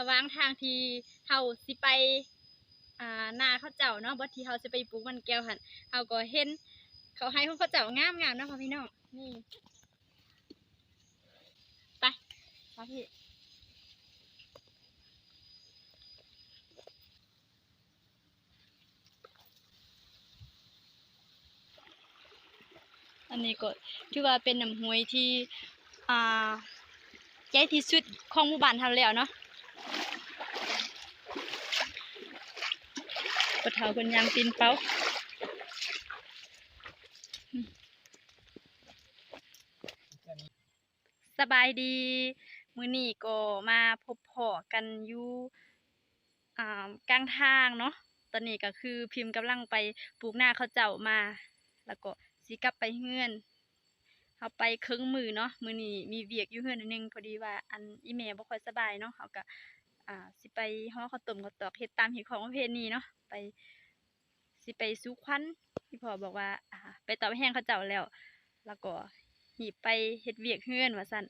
ระหว่างทางที่เฮาสิไปอ่านาเขาเจ้าเนาะบ่ที่เฮาสิไปปลูกมันแก้วหั่นเฮาก็เห็น เขาให้ของเขาเจ้างามๆเนาะพ่อพี่น้องนี่ไปไปพี่อันนี้ก็ถือว่าเป็นน้ำห้วยที่อ่าใหญ่ที่สุดของหมู่บ้านเฮาแล้วเนาะปะ เฒ่าเพิ่นยางตีนเป้าสบายดี มือนี้ก็มาพบพ่อกันอยู่กลางทางเนาะตอนนี้ก็คือพิมพ์กำลังไปปลูกหน้าเขาเจ้ามา แล้วก็สิกลับไปเฮือนเฮาไปครึ่งมือเนาะมือนี้มีเวียกอยู่เฮือนนึงพอดีว่าอันอีแม่บ่ค่อยสบายเนาะเฮาก็ อ่า สิไปฮ้อข้าวต้มข้าวตอกเฮ็ดตามเฮ็ดของประเพณีเนาะไป สิไปสู่ขวัญที่พ่อบอกว่า อ่า ไปตอบแห้งเขาเจ้าแล้ว แล้วก็หีบไปเฮ็ดเวียกเฮือนว่าซั่น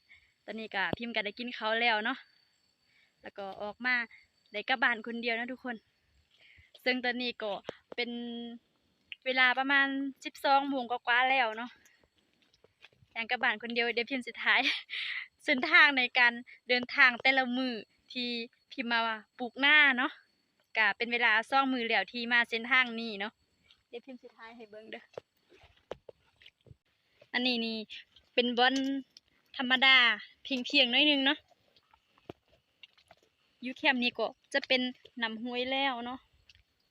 ตอนนี้ก็พิมพ์ก็ได้กินข้าวแล้วเนาะแล้วก็ออกมาได้กลับบ้านคนเดียวนะทุกคน ซึ่งตอนนี้ก็เป็นเวลาประมาณสิบสองโมงกว่าแล้วเนาะยังกลับบ้านคนเดียวเดี๋ยวพิมพ์สุดท้าย เส้นทางในการเดินทางแต่ละมือที่ พิมพ์มาปลูกหน้าเนาะก็เป็นเวลาซ่องมือแล้วที่มาเส้นทางนี้เนาะเดี๋ยวพิมพ์สุดท้ายให้เบิ่งเด้ออันนี้นี่เป็นบอนธรรมดาเพียงเพียงน้อยนึงเนาะยูแคมนี้ก็จะเป็นน้ำห้วยแล้วเนาะ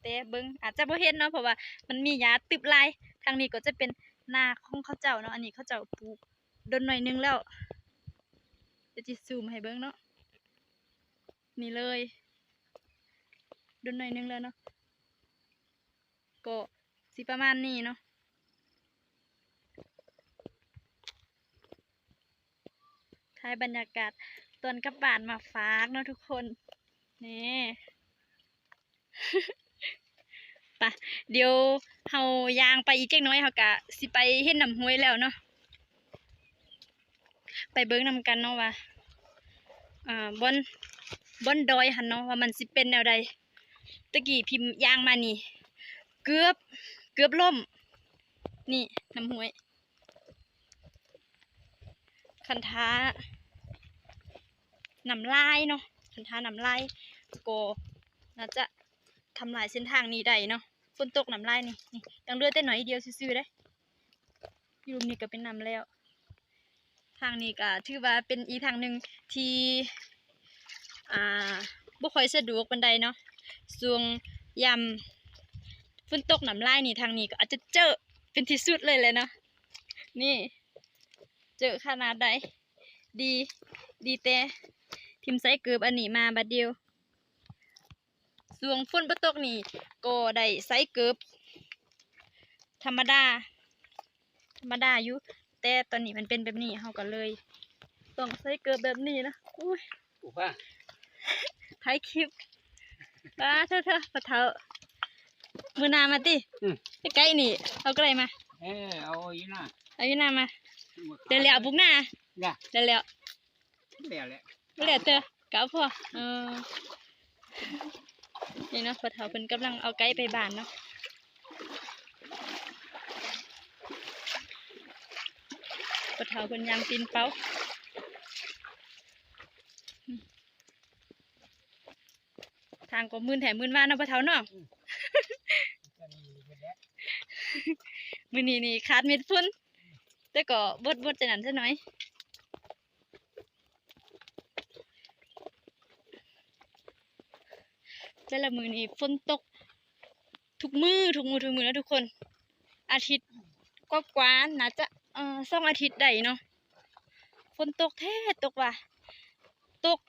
แต่เบิ้งอาจจะบ่เห็นเนาะเพราะว่ามันมีหญ้าตึบลายทางนี้ก็จะเป็นหน้าของเขาเจ้าเนาะอันนี้เขาเจ้าปลูกดนหน่อยนึงแล้วเดี๋ยวจิซูมให้เบิ้งเนาะ นี่เลยดนหน่อยนึงแล้วเนาะก็สิประมาณนี้เนาะถ่ายบรรยากาศตอนกลับบ้านมาฝากเนาะทุกคน นี่ปะเดี๋ยวเฮายางไปอีกเจักน้อยเฮากะสิไปเฮ็ดน้ำห้วยแล้วเนาะไปเบิ่งนำกันเนาะว่าอ่าบน บนดอยหันเนาะว่ามันสิเป็นแนวใดตะกี้พิมพ์ยางมานี่ เกือบเกือบล่ม นี่น้ำห้วย คันท้าน้ำลายเนาะคันท้าน้ำลายโกน่าจะทำลายเส้นทางนี้ได้เนาะฝนตกน้ำลายนี่นี่ยังเลือแต่หน่อยเดียวซื่อๆได้อยู่รุมนี่ก็เป็นน้ำแล้ว ทางนี้ก็ถือว่าเป็นอีทางหนึ่งที่ อ่าบ่ค่อยสะดวกปานใดเนาะช่วงยามฝนตกน้ำลายนี่ทางนี้ก็อาจจะเจอเป็นที่สุดเลยเลยเนาะนี่ เจอขนาดใดดีดีแต่ทิมไซเกือบอันนี้มาบัดเดียวส่วงฝนบ่ตกนี่ก็ได้ไซเกือบธรรมดา ธรรมดาอยู่แต่ตอนนี้มันเป็นแบบนี้เฮาก็เลย ต้องใส่เกือบแบบนี้นะอุ้ยปลูกป่ะ ถ่ายคลิปป้าเธอเธอปะเถามือหนามาติใกล้ๆนี่ เอาก็เลยมา เออเอาอยู่นะเอาอยู่หน้ามา เดี๋ยวแล้วบุกหน้าอย่าเดี๋ยวแล้วเดี๋ยวแหละไม่เหลือเตอเก้าพ่อเออนี่เนาะปะเถาเพิ่นกำลังเอาไก่ไปบ้านเนาะปะเถาเพิ่นยางตีนเป้าอืมทางก็มื่นแถมมื่นว่าเนาะปะเถาเนาะจะมีอยู่แล้วมื้อนี้นี่ขาดเม็ดฝุ่นแต่ก็บดบดจะนั่นซะหน่อยแต่ละมือนี่ฝนตก ทุกมือทุกมือทุกมือนะทุกคน อาทิตย์กว่าๆน่าจะเอ่อสองอาทิตย์ได้เนาะฝนตกแท้ตกว่ะตกแบบ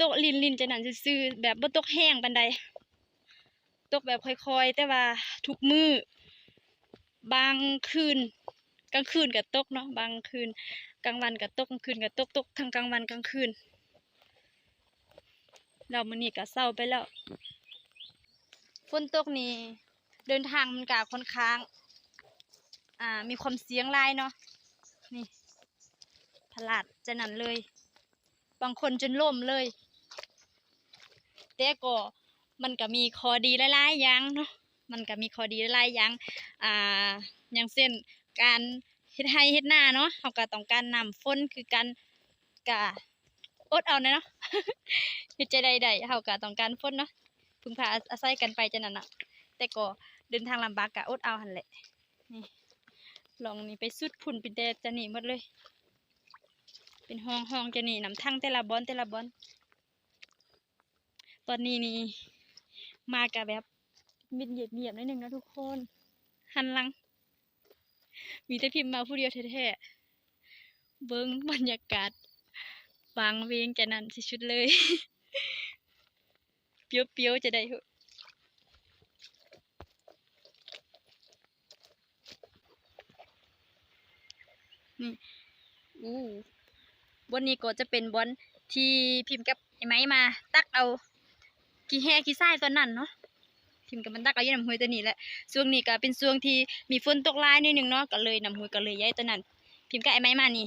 ตกลินลินๆจะนั่นซื่อแบบบ่ตกแห้งปานใดตกแบบค่อยๆ แต่ว่าทุกมือ บางคืนกลางคืนก็ตกเนาะบางคืนกลางวันก็ตกกลางคืนก็ตกตกทั้งกลางวันกลางคืน เรามื้อนี้ก็เศร้าไปแล้วฝนตกนี่เดินทางมันก็ค่อนข้าง อ่ามีความเสียงหลายเนาะนี่พลาดจะนั่นเลย บางคนจนล่มเลย แต่ก็มันก็มีข้อดีหลายๆอย่างเนาะมันก็มีข้อดีหลายๆอย่างอ่าอย่างเช่นการเฮ็ดไร่เฮ็ดนาเนาะเฮาก็ต้องการน้ำฝนคือกันก็อดเอาเนาะเฮ็ดใจใดๆเฮาก็ต้องการฝนเนาะพึ่งพาอาศัยกันไปจังนั้นน่ะแต่ก็เดินทางลำบากก็อดเอาหั่นแหละนี่ลองนี่ไปสุดพุ่นไปแดดจะนี่หมดเลย เป็นห้องห้องจะนี่น้ำทั้งแต่ละบอนแต่ละบอน ตอนนี้นี่มากับแบบมิดเหยียบเหยียบนิดนึงนะทุกคน หันหลัง มีแต่พิมพ์มาผู้เดียวแท้ๆเบิ้งบรรยากาศวางเวงแกนั้นสิชุดเลย เปียวๆจะได้เหนี่อู้บนนี้ก็จะเป็นบอนที่พิมพ์กับไอ้ไม้มา ตักเอา กี่แห่กี่ทรายตอนนั้นเนาะพิมกับมันตักเอายู่น้ำห้วยตัวนี้แหละช่วงนี้ก็เป็นช่วงที่มีฝนตกหลายนิดนึงเนาะก็เลยน้ำห้วยก็เลยย้ายตัวนั้นพิมกับไอ้ไม้มานี่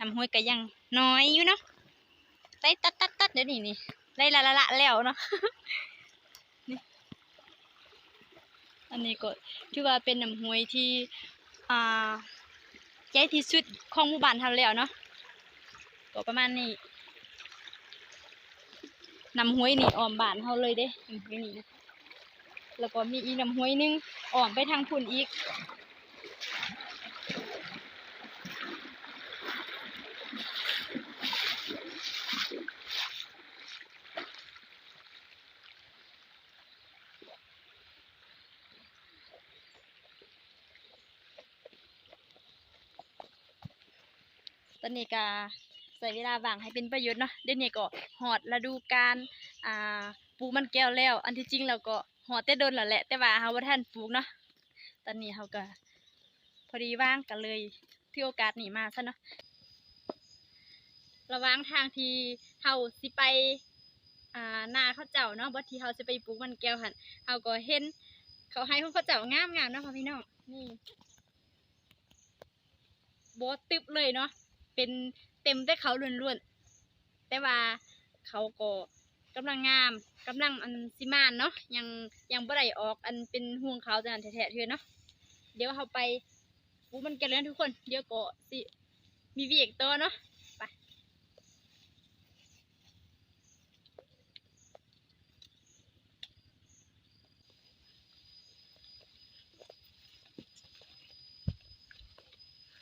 น้ำห้วยก็ยังน้อยอยู่เนาะไล่ตัดตัดตัดเดี๋ยวนี้นี่ไล่ละละละแล้วเนาะนี่อันนี้ก็ถือว่าเป็นน้ำห้วยที่อ่าใหญ่ที่สุดของหมู่บ้านเราแล้วเนาะก็ประมาณนี้ น้ำห้วยนี่อ้อมบานเฮาเลยเด้น้ำห้วยนี่แล้วก็มีอีน้ำห้วยนึงอ้อมไปทางพุ่นอีกตอนนี้ก็ ใส่เวลาว่างให้เป็นประโยชน์เนาะเดี๋ยวนี้ก็หอดฤดูกาลอ่าปลูกมันแก้วแล้ว อันที่จริงเราก็หอดแต่โดนแล้วแหละ แต่ว่าเฮาบ่ทันปลูกเนาะตอนนี้เฮาก็พอดีว่างกันเลยที่โอกาสนี้มาซะเนาะระหว่างทางที่เฮาสิไปอ่านาเขาเจ้าเนาะบ่ที่เฮาสิไปปลูกมันแก้วหั่นเฮาก็เห็นเขาให้ของเขาเจ้างามๆเนาะพ่อพี่น้องนี่โบทตึบเลยเนาะเป็น เต็มแต่เขาล้วนๆแต่ว่าเขาก็กำลังงามกำลังอันสิมานเนาะยังยังบ่ได้ออกอันเป็นห่วงเขาแต่นันแท้ๆเทื่อเนาะเดี๋ยวเขาไปปูมันกันแล้วทุกคน เดี๋ยวก็สิมีเวียกตัวเนาะไป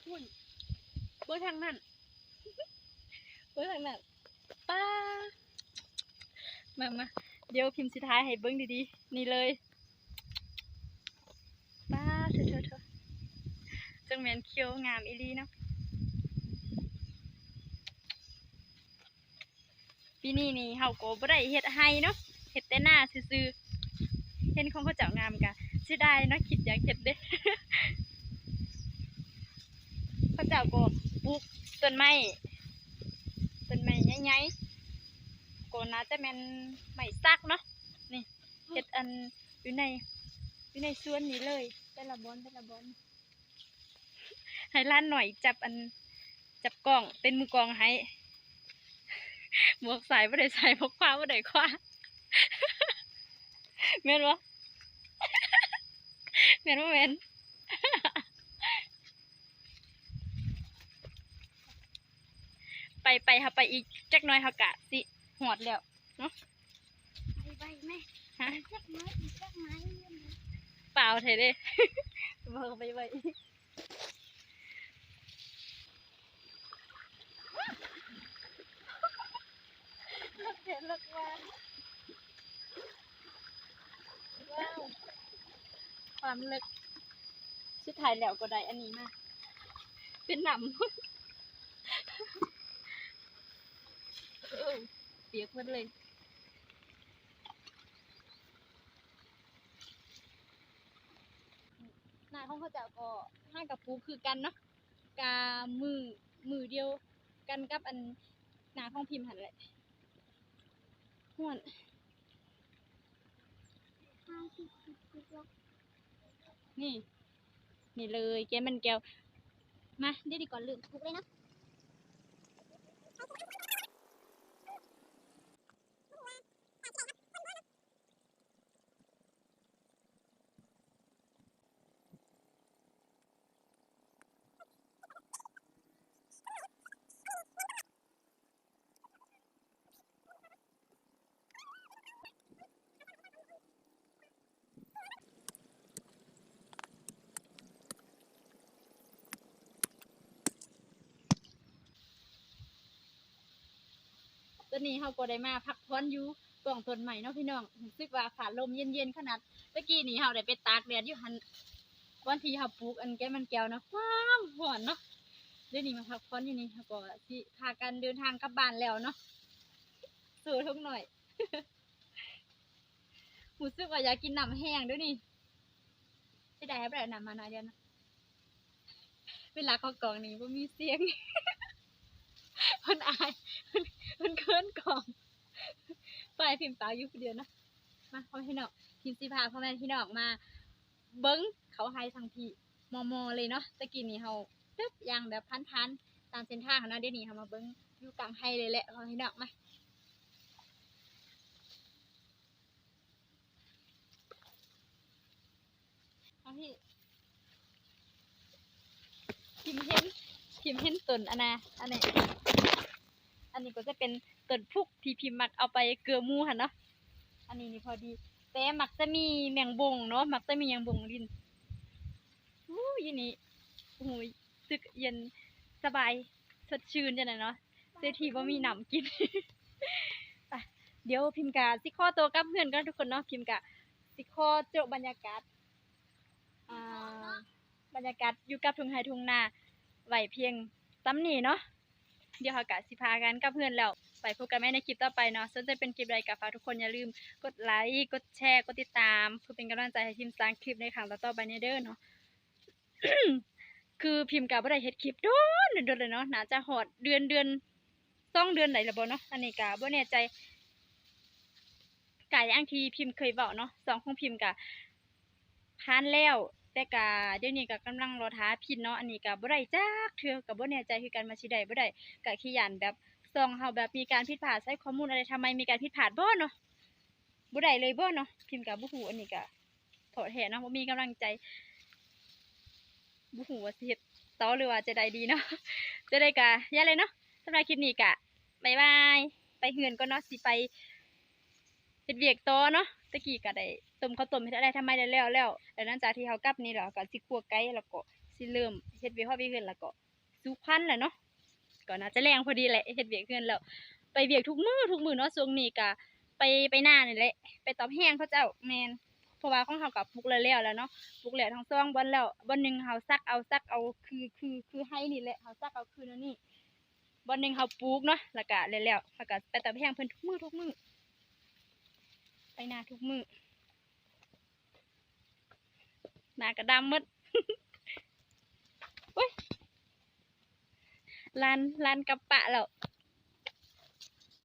พุ่นเบอร์ทางนั้น เบอร์ทานั้นป้ามามาเดี๋ยวพิมพ์สุดท้ายให้เบิ้งดีๆ นี่เลยป้าเถอะเถอเถอจังแมนเคี้ยวงามอีลีเนาะปีนี้นี่เฮาโกบ่ได้เฮ็ดให้เนาะเฮ็ดแต่หน้าซื่อๆเห็นของเขาเจ้างามกะเสียดายเนาะคิดอยากเฮ็ดเด้พระเจ้าก็ปลูกต้นไม้ต้นไม้ ใหญ่ๆก็น่าจะแม่นไม้ซักเนาะนี่เฮ็ดอันอยู่ในอยู่ในสวนนี้เลยแต่ละบอนแต่ละบอนให้ร้านหน่อยจับอันจับกล้องเป็นมือกล้องให้หมวกใส่บ่ได้ใส่พกคว้าบ่ได้คว้าแม่นบ่แม่นบ่แม่น ไปไปค่ะไปอีกจักหน้อยค่ะกะสิหอดแล้วไปไปแม่ฮะจักไม้อีกจักไม้เปล่าเถอะเด้บอกไปไปเห็นลักว่าว้าวความลึกสุดท้ายแล้วก็ได้อันนี้มาเป็นหนำ เออเปียกหมดเลยหน้าของเขาเจ้าก็ห้างกับปูคือกันเนาะกามือมือเดียวกันกับอันหน้าของพิมพ์หันแหละห่วนห้าสิบสิบสิบล็อกนี่ นี่เลยแกมันแก้ว มาเดี๋ยวดีก่อนลืมถูกเลยนะ ตอนนี้เราก็ได้มาพักผ่อนอยู่กล่องต้นใหม่เนาะพี่น้องรู้สึกว่าขาลมเย็นๆขนาดเมื่อกี้นี้เราได้ไปตากแดดอยู่หันวันที่เราปลูกอันแก้มันแก้วนะว้าวหอนเนาะเดี๋ยวนี้มาพักผ่อนอยู่นี่เราก็สิพากันเดินทางกลับบ้านแล้วเนาะสู้ทุกหน่อยรู้สึกว่าอยากกินน้ำแห้งด้วยนี่จะได้ให้ไปเอาน้ำมาหน่อยเดียวนะเวลาเขากล่องนี้ว่ามีเสียงมันอาย มันมันกล่องไปพิมพ์ตาอยู่คนเดียวนะ มาพ่อแม่พี่น้องพิมพ์สิพาพ่อแม่พี่น้องมา เบิ้งเขาให้ทางพี่มอมอเลยเนาะตะกี้นี้เขาเด็บยางแบบพันๆตามเส้นทางเขาเนาะเดี๋ยวนี้เขามาเบิ้งอยู่กลางไฮเลยแหละพ่อแม่พี่น้องมาเอาพี่พิมพ์เห็นพิมพ์เห็นต้นอันนะอันนี้ อันนี้ก็จะเป็นต้นพุกที่พิมพ์มักเอาไปเกลือมูหันเนาะ อันนี้นี่พอดี แต่มักจะมีแมงบงเนาะ มักจะมีแมงบงลินอู้ยนี่โอ้ยสึกเย็นสบายสดชื่นจังเลยเนาะเสียทีว่ามีหนำกิน เดี๋ยวพิมพ์กาสิข้อตัวกับเพื่อนกันทุกคนเนาะพิมพ์กาสิข้อเจาบรรยากาศอ่าบรรยากาศอยู่กับทุ่งไฮทุ่งนาไหวเพียงซ้ำนี่เนาะ เดี๋ยวเขากะสิพากันกับเพื่อนแล้วไปพบกันไหมในคลิปต่อไปเนาะส่วนจะเป็นคลิปใดกับฝากทุกคนอย่าลืมกดไลค์กดแชร์กดติดตาม เพื่อเป็นกำลังใจให้ทีมสร้างคลิปในครั้งต่อๆไปในเด้อเนาะคือพิมพ์กับบ่ได้เฮ็ดคลิปโดนโดนเลยเนาะน่าจะหอดเดือนเดือนสองเดือนไหนละบ่เนาะอันนี้กะบ่แน่ใจกะอย่างที่พิมพ์เคยเว้าเนาะสองของพิมพ์กะผ่านแล้ว แต่กะเดี๋ยวนี้ก็กำลังรอท้าพินเนาะอันนี้ก็บ่ได้จักเทื่อก็บ่แน่ใจคือกันมาสิได้บ่ได้ก็ขี้ยันแบบส่องเฮาแบบมีการผิดพลาดใช้ข้อมูลอะไรทำไมมีการผิดพลาดบ่เนาะบ่ได้เลยบ่เนาะพิมพ์ก็บ่ฮู้อันนี้ก็ถอดแท้เนาะบ่มีกำลังใจบ่ฮู้ว่าสิเฮ็ดต่อหรือว่าจะได้ดีเนาะจะได้ก็อย่าเลยเนาะสำหรับคลิปนี้ก็บ๊ายบายไปเฮือนก่อนเนาะสิไป เฮ็ดเวียกต่อเนาะตะกี้ก็ได้ต้มข้าวต้มเฮ็ดอะไรทำไมได้แล้วแล้วแล้วหลังจากที่เฮากลับนี่แล้วก็สิคั่วไก่แล้วก็สิเริ่มเฮ็ดเวียกฮอเวียกเฮือนแล้วก็สุกพันแหละเนาะก็น่าจะแรงพอดีแหละเฮ็ดเวียกเฮือนแล้ว ไปเวียกทุกมื้อทุกมื้อเนาะช่วงนี้ก็ไปไปหน้านี่แหละไปตอบแห้งเขาเจ้าแมนเพราะว่าของเฮาก็ปลูกแล้วแล้วแล้วเนาะปลูกแล้วทั้งสองบนแล้วบนหนึ่งเฮาซักเอาซักเอาคือคือคือให้นี่แหละเฮาซักเอาคือนั่นนี่บนหนึ่งเฮาปลูกเนาะแล้วก็แล้วแล้วล้วก็ไปตอบแห้งเพิ่นทุกมือทุกมือ ไปนาทุกมือหนากระดำหมดโอ้ยลานลานกระปะแล้ว